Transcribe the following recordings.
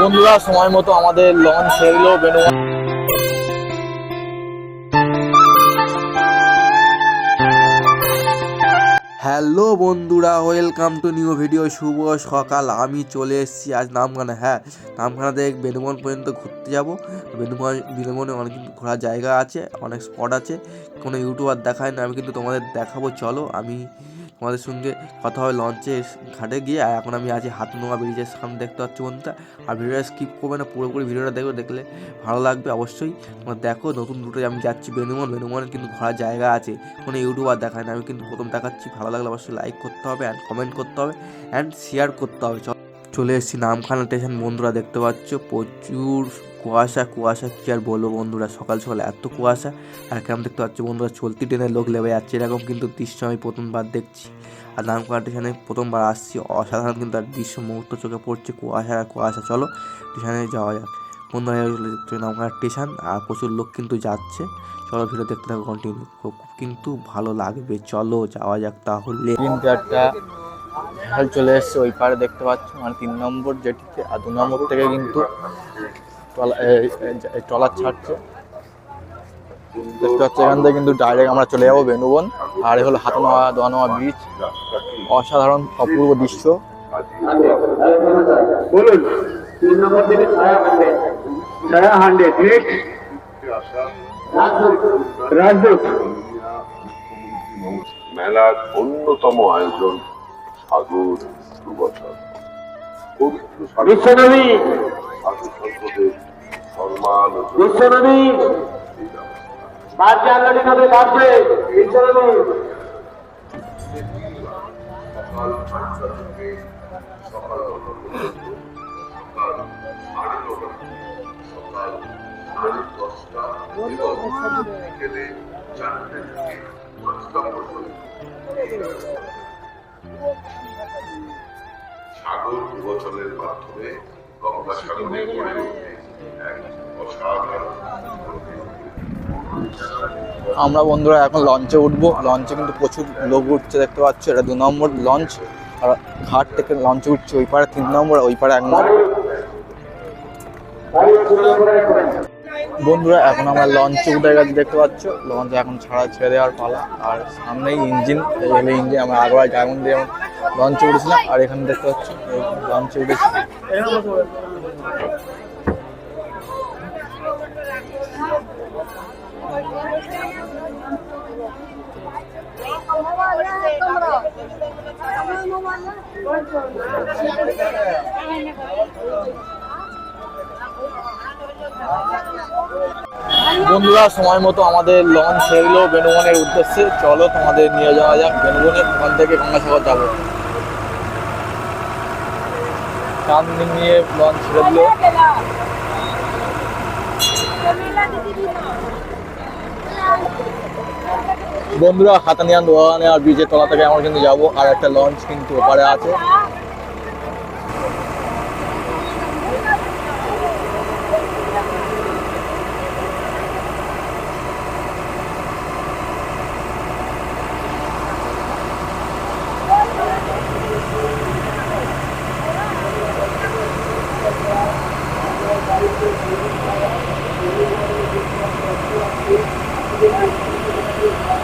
বন্ধুরা, সময় মতো আমাদের লঞ্চ ছেড়ে দিল বেনু হ্যালো বন্ধুরা, ওয়েলকাম টু নিউ ভিডিও, শুভ সকাল। আমি চলে এসেছি আজ নামখানা। হ্যাঁ নামখানা থেকে বেনুবন পর্যন্ত ঘুরতে যাব। বেনুবন বেনুবনে অনেক ঘোরার জায়গা আছে, অনেক স্পট আছে। কোনো ইউটিউবার দেখায় না, আমি কিন্তু তোমাদের দেখাবো। চলো, আমি তোমাদের সঙ্গে কথা হবে লঞ্চে ঘাটে গিয়ে, আর এখন আমি আছি হাতনোয়া ব্রিজের সামনে, দেখতে পাচ্ছি বন্ধুটা আর ভিডিওটা স্কিপ করবে না, পুরোপুরি ভিডিওটা দেখবে, দেখলে ভালো লাগবে অবশ্যই। তোমরা দেখো, নতুন রুটে আমি যাচ্ছি বেনুমন বেনুমনের কিন্তু ঘোরার জায়গা আছে। কোনো ইউটিউবার দেখায় না, আমি কিন্তু প্রথম দেখাচ্ছি। ভালো লাগলে অবশ্যই লাইক করতে হবে অ্যান্ড কমেন্ট করতে হবে অ্যান্ড শেয়ার করতে হবে। চলে এসেছি নামখানা স্টেশন বন্ধুরা দেখতে পাচ্ছ, প্রচুর কুয়াশা কুয়াশা, কী আর বলব বন্ধুরা? সকাল সকাল এত কুয়াশা, আর কেমন দেখতে পাচ্ছ বন্ধুরা? চলতি ট্রেনের লোক লেবে যাচ্ছে, এরকম কিন্তু দৃশ্য আমি প্রথমবার দেখছি। আর নামখানা স্টেশনে প্রথমবার আসছি, অসাধারণ কিন্তু আর দৃশ্য মুহূর্ত চোখে পড়ছে, কুয়াশা আর কুয়াশা। চলো স্টেশনে যাওয়া যাক। বন্ধুরা নামখানা স্টেশন, আর প্রচুর লোক কিন্তু যাচ্ছে। চলো ভিডিও দেখতে থাকো কন্টিনিউ কিন্তু ভালো লাগবে। চলো যাওয়া যাক তাহলে। চলে এসছে, ওই পারে দেখতে পাচ্ছ মানে তিন নম্বর যেটিতে, আর দু নম্বর থেকে কিন্তু ট্রলার ছাড়ছে। দেখতে পাচ্ছ এখান থেকে কিন্তু ডাইরেক্ট আমরা চলে যাব বেনুবন আর এ হলো হাতনোয়া দোয়ানোয়া ব্রিজ অসাধারণ অপূর্ব দৃশ্য। বলুন। তিন নম্বর থেকে ছায়া হান্ড্রেড ছায়া হান্ড্রেড নেক্সট রাজদূত। মেলার অন্যতম আয়োজন সাগর দুবছর। বিশ্বনবী। বিশ্বনবী সাগর প্রবচনের মাধ্যমে আমরা বন্ধুরা এখন লঞ্চে উঠবো। লঞ্চে কিন্তু প্রচুর লোক উঠছে, দেখতে পাচ্ছ? এটা দু নম্বর লঞ্চ আর ঘাট থেকে লঞ্চে উঠছে, ওই পারে তিন নম্বর, ওই পারে এক নম্বর। বন্ধুরা, এখন আমরা লঞ্চে উঠে গেছি, দেখতে পাচ্ছ? লঞ্চ এখন ছাড়া ছেড়ে দেওয়ার পালা। আর সামনেই ইঞ্জিন ইঞ্জিন আমরা আগরবাই ডায়মন্ড দিয়ে লঞ্চে উঠেছিলাম আর এখানে দেখতে পাচ্ছ লঞ্চে উঠেছি। বন্ধুরা, সময় মতো আমাদের লঞ্চ ছেড়ে দিল বেনুবনের উদ্দেশ্যে। চলো তোমাদের নিয়ে যাওয়া যাক বেনুবনের ওখান থেকে গঙ্গাসাগর যাব। সামনে নিয়ে লঞ্চ ছেড়ে বন্ধুরা, হাতানিয়ান দোকানে আর ব্রিজের তলা থেকে আমরা কিন্তু যাব। আর একটা লঞ্চ কিন্তু ওপারে আছে।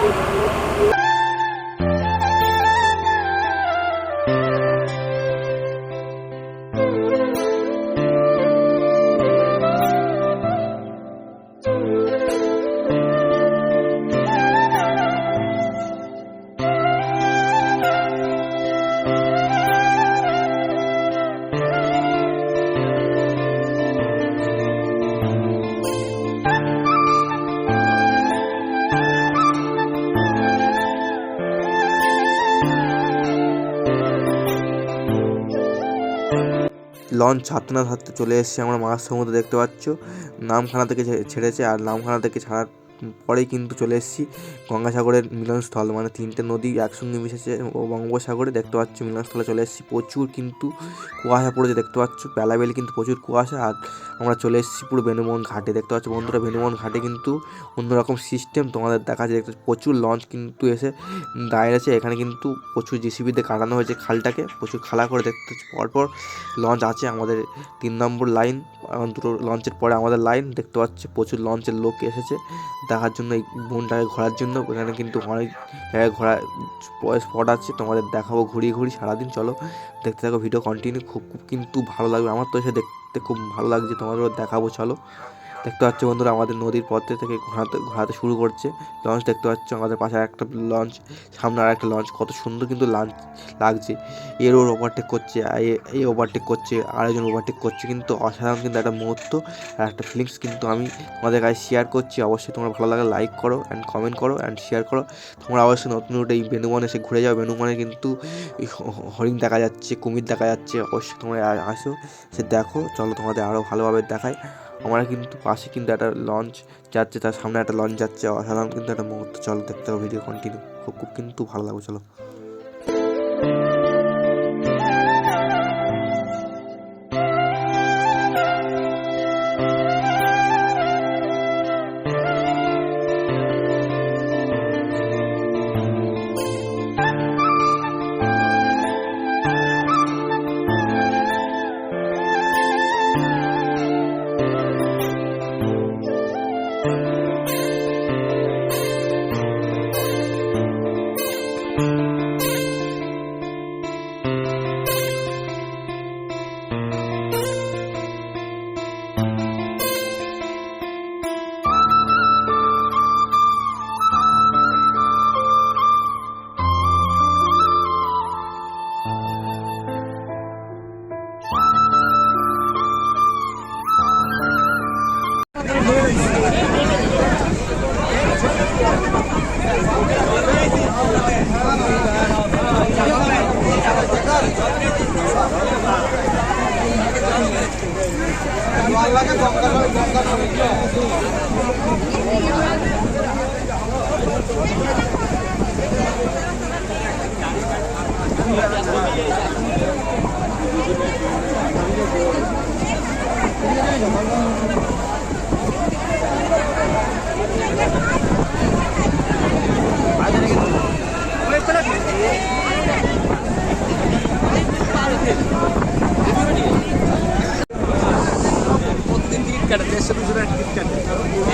何? লঞ্চ ছাড়তে না ছাড়তে চলে এসেছি। আমরা মাঝ সমুদ্র দেখতে পাচ্ছ। নামখানা থেকে ছেড়েছে আর নামখানা থেকে ছাড়ার পরেই কিন্তু চলে এসেছি। গঙ্গাসাগরের মিলনস্থল মানে তিনটে নদী একসঙ্গে মিশেছে বঙ্গোপসাগরে দেখতে পাচ্ছ মিলনস্থলে চলে এসেছি। প্রচুর কিন্তু কুয়াশা পড়েছে দেখতে পাচ্ছ বেলাবেলি কিন্তু প্রচুর কুয়াশা। আর আমরা চলে এসেছি পুরো বেনুমোহন ঘাটে, দেখতে পাচ্ছ বন্ধুরা বেনুমোহন ঘাটে কিন্তু অন্যরকম সিস্টেম তোমাদের দেখা যায় দেখতে প্রচুর লঞ্চ কিন্তু এসে দাঁড়িয়েছে এখানে কিন্তু প্রচুর জিসিবিতে কাটানো হয়েছে খালটাকে, প্রচুর খালা করে দেখতে পাচ্ছ। পরপর লঞ্চ আছে আমাদের তিন নম্বর লাইন এখন দুটো লঞ্চের পরে আমাদের লাইন দেখতে পাচ্ছি, প্রচুর লঞ্চের লোক এসেছে। দেখার জন্য এই বনটাকে ঘোরার জন্য। এখানে কিন্তু অনেক জায়গায় ঘোরা স্পট আছে। তোমাদের দেখাবো ঘুরিয়ে ঘুরি সারাদিন। চলো দেখতে থাকো ভিডিও কন্টিনিউ খুব খুব কিন্তু ভালো লাগবে। আমার তো এসে দেখতে খুব ভালো লাগছে। তোমাদেরও দেখাবো। চলো। দেখতে পাচ্ছ বন্ধুরা, আমাদের নদীর পথে থেকে ঘোরাতে ঘোরাতে শুরু করছে। লঞ্চ দেখতে পাচ্ছ, আমাদের পাশে একটা লঞ্চ সামনে আর একটা লঞ্চ কত সুন্দর কিন্তু লঞ্চ লাগছে। এর ওর ওভারটেক করছে আর এ- এ ওভারটেক করছে, আরেকজন ওভারটেক করছে, কিন্তু অসাধারণ কিন্তু একটা মুহূর্ত আর একটা ফিলিংস কিন্তু আমি তোমাদের কাছে শেয়ার করছি। অবশ্যই তোমরা ভালো লাগে লাইক করো অ্যান্ড কমেন্ট করো অ্যান্ড শেয়ার করো। তোমরা অবশ্যই নতুন রুটে এই বেনুবন এসে ঘুরে যাও। বেনুবনে কিন্তু এই হরিণ দেখা যাচ্ছে, কুমির দেখা যাচ্ছে, অবশ্যই তোমরা আসো সে দেখো। চলো তোমাদের আরও ভালোভাবে দেখায় আমরা কিন্তু পাশে কিন্তু একটা লঞ্চ যাচ্ছে, তার সামনে একটা লঞ্চ যাচ্ছে। অসাধারণ কিন্তু একটা মুহূর্ত। চলো, দেখতে হবে ভিডিও কন্টিনিউ খুব খুব কিন্তু ভালো লাগবে, চলো। প্রতিদিন টিকিট কাটে দেড়শো দুশো টাকা টিকিট কাটে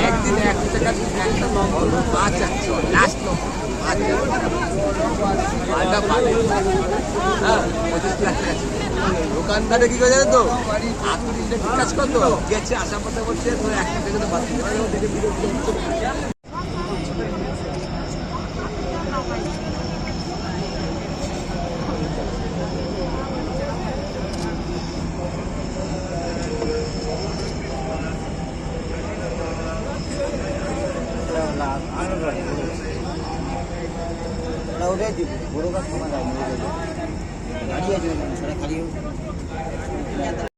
একদিন এক টাকা একটা নম্বর পাঁচ আছে লাস্ট নম্বর পাঁচ পাবে হ্যাঁ পঁচিশ লাখ। দোকানদারে কি করে তো? আপনি কাজ করতো, গেছে, আসার পথে বলছে তো একটা থেকে তো বাদ